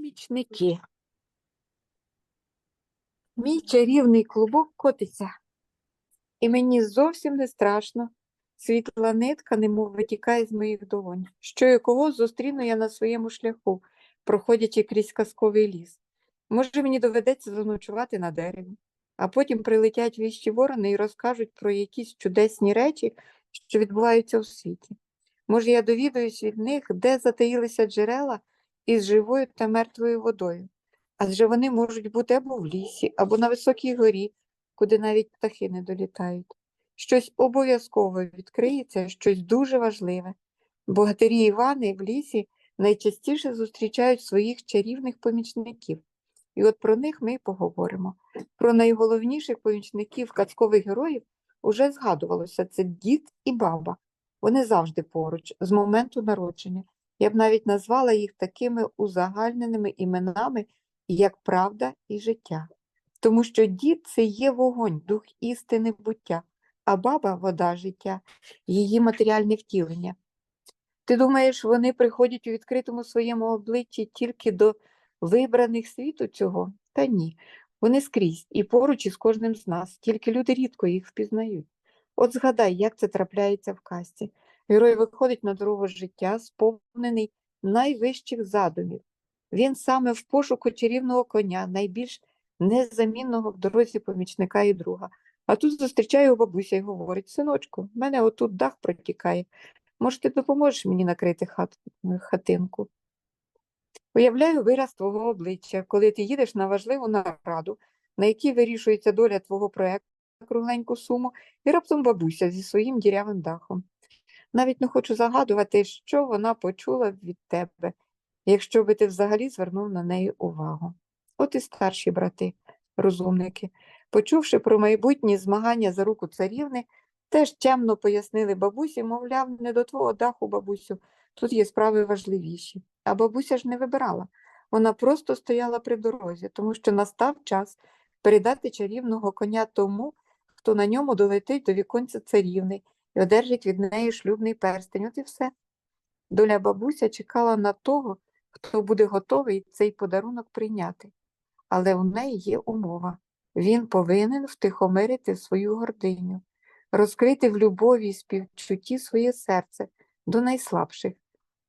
Помічники. Мій чарівний клубок котиться, і мені зовсім не страшно. Світла нитка, немов витікає з моїх долонь. Що і кого зустріну я на своєму шляху, проходячи крізь казковий ліс. Може, мені доведеться заночувати на дереві, а потім прилетять віщі ворони і розкажуть про якісь чудесні речі, що відбуваються у світі. Може, я довідаюсь від них, де затаїлися джерела із живою та мертвою водою. Адже вони можуть бути або в лісі, або на високій горі, куди навіть птахи не долітають. Щось обов'язково відкриється, щось дуже важливе. Богатирі Івани в лісі найчастіше зустрічають своїх чарівних помічників. І от про них ми й поговоримо. Про найголовніших помічників казкових героїв уже згадувалося це дід і баба. Вони завжди поруч, з моменту народження. Я б навіть назвала їх такими узагальненими іменами, як правда і життя. Тому що дід це є вогонь, дух істини буття, а баба вода життя, її матеріальне втілення. Ти думаєш, вони приходять у відкритому своєму обличчі тільки до вибраних світу цього? Та ні. Вони скрізь і поруч із кожним з нас, тільки люди рідко їх впізнають. От згадай, як це трапляється в казці. Герой виходить на дорогу життя, сповнений найвищих задумів. Він саме в пошуку чарівного коня, найбільш незамінного в дорозі помічника і друга. А тут зустрічає його бабуся і говорить: синочку, в мене отут дах протікає. Може, ти допоможеш мені накрити хат, хатинку? Уявляю вираз твого обличчя, коли ти їдеш на важливу нараду, на якій вирішується доля твого проекту на кругленьку суму, і раптом бабуся зі своїм дірявим дахом. Навіть не хочу загадувати, що вона почула від тебе, якщо би ти взагалі звернув на неї увагу. От і старші брати, розумники, почувши про майбутні змагання за руку царівни, теж чемно пояснили бабусі, мовляв, не до твого даху, бабусю, тут є справи важливіші. А бабуся ж не вибирала. Вона просто стояла при дорозі, тому що настав час передати чарівного коня тому, хто на ньому долетить до віконця царівни і одержить від неї шлюбний перстень. От і все. Доля бабуся чекала на того, хто буде готовий цей подарунок прийняти. Але у неї є умова. Він повинен втихомирити свою гординю, розкрити в любові і співчутті своє серце до найслабших,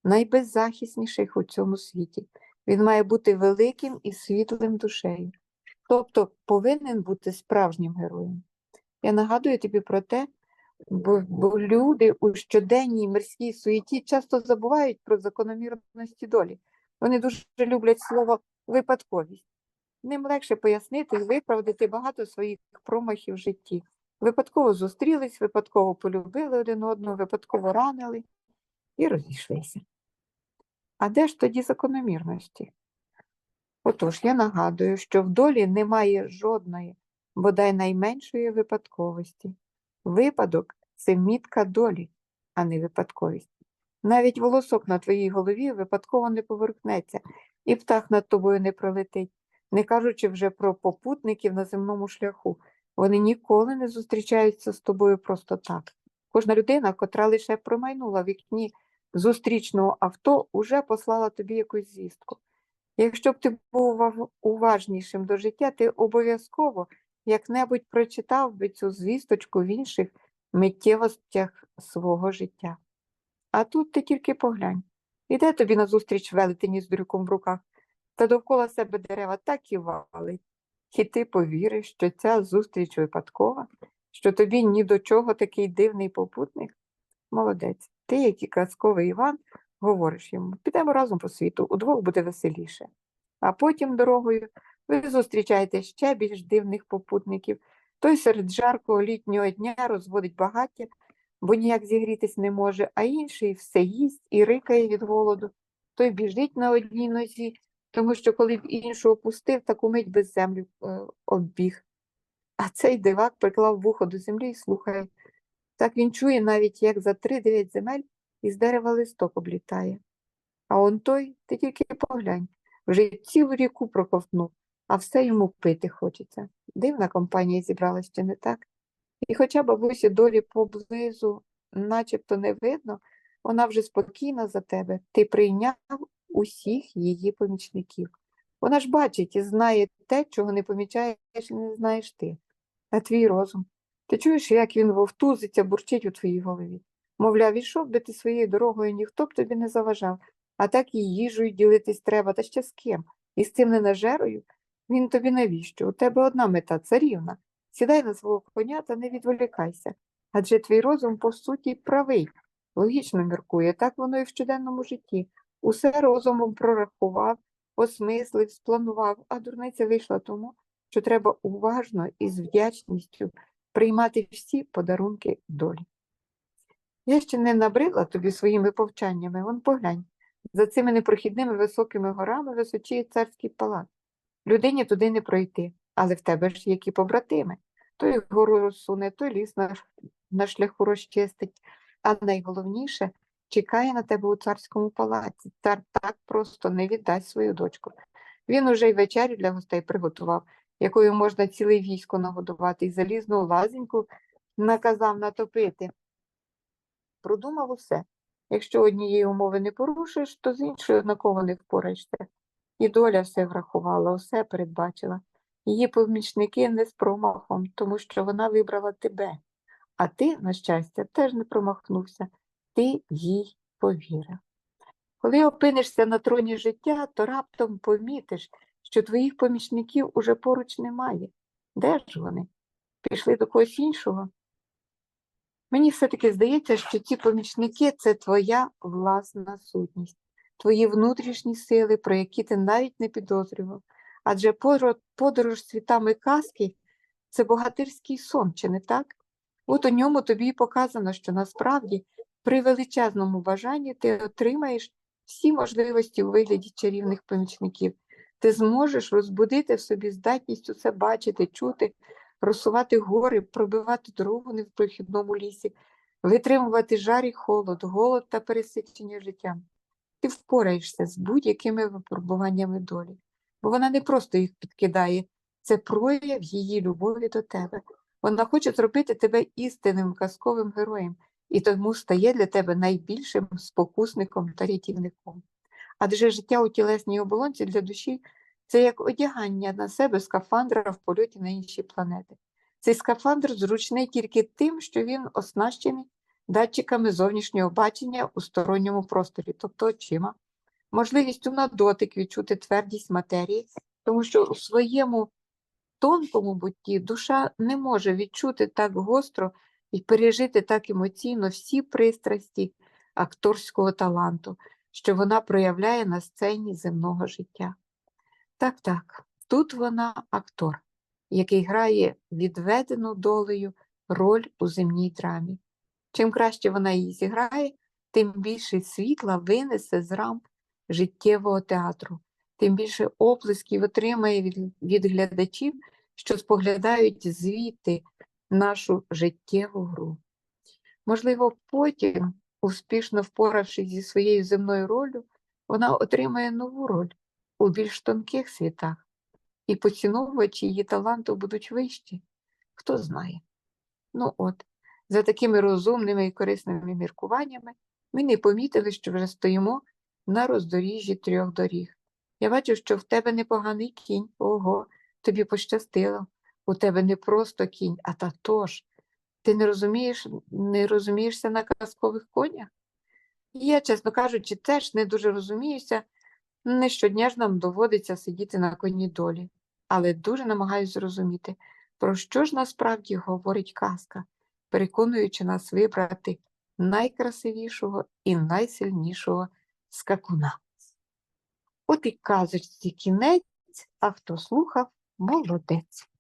найбеззахисніших у цьому світі. Він має бути великим і світлим душею, тобто повинен бути справжнім героєм. Я нагадую тобі про те, бо, бо люди у щоденній мирській суєті часто забувають про закономірності долі. Вони дуже люблять слово випадковість. Ним легше пояснити і виправдати багато своїх промахів в житті. Випадково зустрілись, випадково полюбили один одного, випадково ранили і розійшлися. А де ж тоді закономірності? Отож, я нагадую, що в долі немає жодної, бодай найменшої випадковості. Випадок це мітка долі, а не випадковість. Навіть волосок на твоїй голові випадково не поверхнеться, і птах над тобою не пролетить, не кажучи вже про попутників на земному шляху. Вони ніколи не зустрічаються з тобою просто так. Кожна людина, котра лише промайнула вікні зустрічного авто, уже послала тобі якусь звістку. Якщо б ти був уважнішим до життя, ти обов'язково як-небудь прочитав би цю звісточку в інших миттєвостях свого життя. А тут ти тільки поглянь. Іде тобі назустріч велетені з дрюком в руках, та довкола себе дерева так і валить. І ти повіриш, що ця зустріч випадкова, що тобі ні до чого такий дивний попутник? Молодець. Ти, як і казковий Іван, говориш йому, підемо разом по світу, удвох буде веселіше. А потім дорогою ви зустрічаєте ще більш дивних попутників. Той серед жаркого літнього дня розводить багаття, бо ніяк зігрітись не може, а інший все їсть і рикає від голоду. Той біжить на одній нозі, тому що коли б іншого пустив, таку мить без землю е, оббіг. А цей дивак приклав вухо до землі і слухає. Так він чує навіть, як за три-дев'ять земель із дерева листок облітає. А он той, ти тільки поглянь, вже цілу ріку проковтнув, а все йому пити хочеться. Дивна компанія зібралась, чи не так? І хоча бабусі долі поблизу начебто не видно, вона вже спокійна за тебе, ти прийняв усіх її помічників. Вона ж бачить і знає те, чого не помічаєш і не знаєш ти. А твій розум. Ти чуєш, як він вовтузиться, бурчить у твоїй голові. Мовляв, ішов би ти своєю дорогою, ніхто б тобі не заважав, а так і їжею ділитись треба, та ще з ким. І з цим ненажерою він тобі навіщо? У тебе одна мета царівна. Сідай на свого коня та не відволікайся. Адже твій розум, по суті, правий, логічно міркує, так воно і в щоденному житті. Усе розумом прорахував, осмислив, спланував, а дурниця вийшла тому, що треба уважно і з вдячністю приймати всі подарунки долі. Я ще не набридла тобі своїми повчаннями, вон поглянь. За цими непрохідними високими горами височіє царський палац. Людині туди не пройти, але в тебе ж які побратими. Той гору розсуне, той ліс на, на шляху розчистить, а найголовніше чекає на тебе у царському палаці. Цар так просто не віддасть свою дочку. Він уже й вечерю для гостей приготував, якою можна ціле військо нагодувати, і залізну лазеньку наказав натопити. Продумав усе. Якщо однієї умови не порушиш, то з іншою однаково не впораєшся. І доля все врахувала, усе передбачила. Її помічники не з промахом, тому що вона вибрала тебе. А ти, на щастя, теж не промахнувся. Ти їй повірив. Коли опинишся на троні життя, то раптом помітиш, що твоїх помічників уже поруч немає. Де ж вони? Пішли до когось іншого? Мені все-таки здається, що ці помічники це твоя власна сутність, твої внутрішні сили, про які ти навіть не підозрював. Адже подорож світами казки це богатирський сон, чи не так? От у ньому тобі показано, що насправді при величезному бажанні ти отримаєш всі можливості у вигляді чарівних помічників. Ти зможеш розбудити в собі здатність усе бачити, чути, розсувати гори, пробивати дорогу не в прохідному лісі, витримувати жар і холод, голод та пересичення життям. Ти впораєшся з будь-якими випробуваннями долі, бо вона не просто їх підкидає, це прояв її любові до тебе. Вона хоче зробити тебе істинним казковим героєм, і тому стає для тебе найбільшим спокусником та рятівником. Адже життя у тілесній оболонці для душі це як одягання на себе скафандра в польоті на інші планети. Цей скафандр зручний тільки тим, що він оснащений датчиками зовнішнього бачення у сторонньому просторі, тобто очима, можливістю на дотик відчути твердість матерії, тому що у своєму тонкому бутті душа не може відчути так гостро і пережити так емоційно всі пристрасті акторського таланту, що вона проявляє на сцені земного життя. Так, так, тут вона актор, який грає відведену долею роль у земній драмі. Чим краще вона її зіграє, тим більше світла винесе з рамп життєвого театру, тим більше оплесків отримає від, від глядачів, що споглядають звідти нашу життєву гру. Можливо, потім, успішно впоравшись зі своєю земною ролью, вона отримає нову роль у більш тонких світах, і поціновувачі її таланту будуть вищі. Хто знає. Ну от, за такими розумними і корисними міркуваннями ми не помітили, що вже стоїмо на роздоріжжі трьох доріг. Я бачу, що в тебе непоганий кінь. Ого, тобі пощастило. У тебе не просто кінь, а татош. Ти не розумієш, не розумієшся на казкових конях? Я, чесно кажучи, теж не дуже розуміюся. Не щодня ж нам доводиться сидіти на коні долі, але дуже намагаюся зрозуміти, про що ж насправді говорить казка, переконуючи нас вибрати найкрасивішого і найсильнішого скакуна. От і казочці кінець, а хто слухав, молодець.